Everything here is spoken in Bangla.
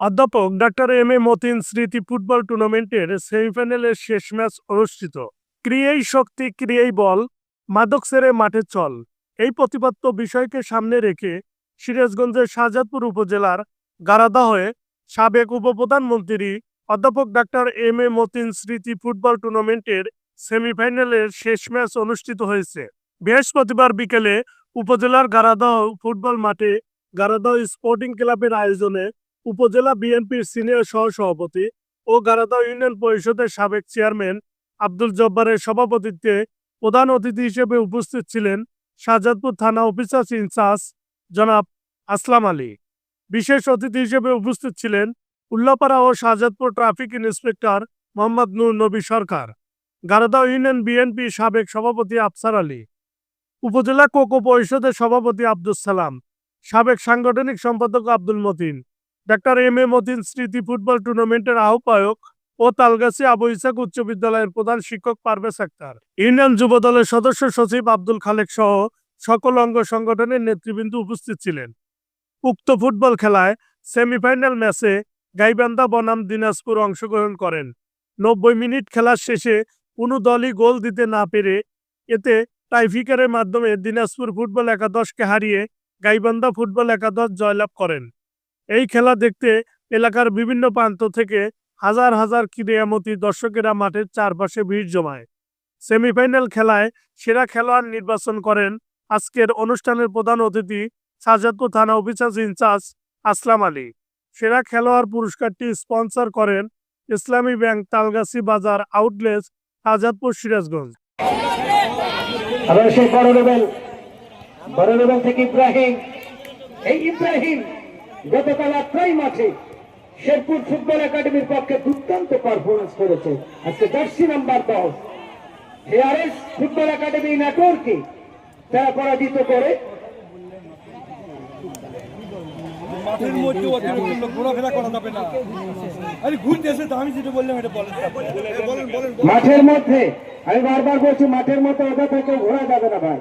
অধ্যাপক ডাক্তার এম এ মতিন স্মৃতি ফুটবল টুর্নামেন্টের সেমিফাইনালের শেষ ম্যাচ অনুষ্ঠিত। ক্রিয়েই শক্তি, ক্রিয়েই বল, মাদক সেরে মাঠে চল। এই প্রতিপাদ্য বিষয়কে সামনে রেখে সিরাজগঞ্জের শাহজাদপুর উপজেলার গারাদা হয়ে সাবেক উপপ্রধানমন্ত্রী অধ্যাপক ডাক্তার এম এ মতিন স্মৃতি ফুটবল টুর্নামেন্টের সেমিফাইনালের শেষ ম্যাচ অনুষ্ঠিত হয়েছে। বৃহস্পতিবার বিকেলে উপজেলার গারাদহ ফুটবল মাঠে গারাদহ স্পোর্টিং ক্লাবের আয়োজনে উপজেলা বিএনপির সিনিয়র সহসভাপতি ও গারাদা ইউনিয়ন পরিষদের সাবেক চেয়ারম্যান আব্দুল জব্বারের সভাপতিত্বে প্রধান অতিথি হিসেবে উপস্থিত ছিলেন শাহজাদপুর থানা অফিসার ইনচার্জ জনাব আসলাম আলী। বিশেষ অতিথি হিসেবে উপস্থিত ছিলেন উল্লাপাড়া ও শাহজাদপুর ট্রাফিক ইন্সপেক্টর মোহাম্মদ নূর নবী সরকার গারাদহ ইউনিয়ন বিএনপি সাবেক সভাপতি আফসার আলী, উপজেলা কোকো পরিষদের সভাপতি আব্দুল সালাম, সাবেক সাংগঠনিক সম্পাদক Abdul Matin doctor M A Matin স্মৃতি ফুটবল টুর্নামেন্টের আহ্বায়ক ও তালগাছি আবু ইসাক উচ্চ বিদ্যালয়ের প্রধান শিক্ষক পারভেজ আক্তার। ইউনিয়ন যুব দলের সদস্য সচিব আব্দুল খালেক সহ সকল অঙ্গ সংগঠনের নেতৃবৃন্দ উপস্থিত ছিলেন। উক্ত ফুটবল খেলায় সেমিফাইনাল ম্যাচে গাইবান্ধা বনাম দিনাজপুর অংশগ্রহণ করেন। নব্বই মিনিট খেলার শেষে কোনো দলই গোল দিতে না পেরে এতে টাইফিকারের মাধ্যমে দিনাজপুর ফুটবল একাদশকে হারিয়ে গাইবান্ধা ফুটবল একাদশ জয়লাভ করেন। এই খেলা দেখতে এলাকার বিভিন্ন প্রান্ত থেকে হাজার হাজার ক্রীড়ামতী দর্শকেরা মাঠের চারপাশে ভিড় জমায়। সেমিফাইনাল খেলায় সেরা খেলোয়াড় নির্বাচন করেন আজকের অনুষ্ঠানের প্রধান অতিথি সাজাদপুর থানা অফিসার ইনচার্জ আসলাম আলী। সেরা খেলোয়াড় পুরস্কারটি স্পন্সর করেন ইসলামী ব্যাংক তালগাছি বাজার আউটলেস শাহজাদপুর সিরাজগঞ্জ। সেই বড় বড় থেকে ইব্রাহিম। এই ইব্রাহিম গতকাল আত্রাই মাঠে শেরপুর ফুটবল একাডেমির পক্ষে দুর্দান্ত পারফরমেন্স করেছে। আজকে জার্সি নাম্বার দশ। হেয়ারেস ফুটবল একাডেমি নেটওয়ার্কে তারা পরাজিত করে। মাঠের মধ্যে অতিরিক্ত লোক ঘোরাফেরা করা যাবে না। আরে ঘুরতে এসে তো আমি যেটা বললাম এটা বলেন। বলেন বলেন মাঠের মধ্যে আমি বারবার বলছি মাঠের মধ্যে ওদের থেকে ঘোরা যাবে না ভাই।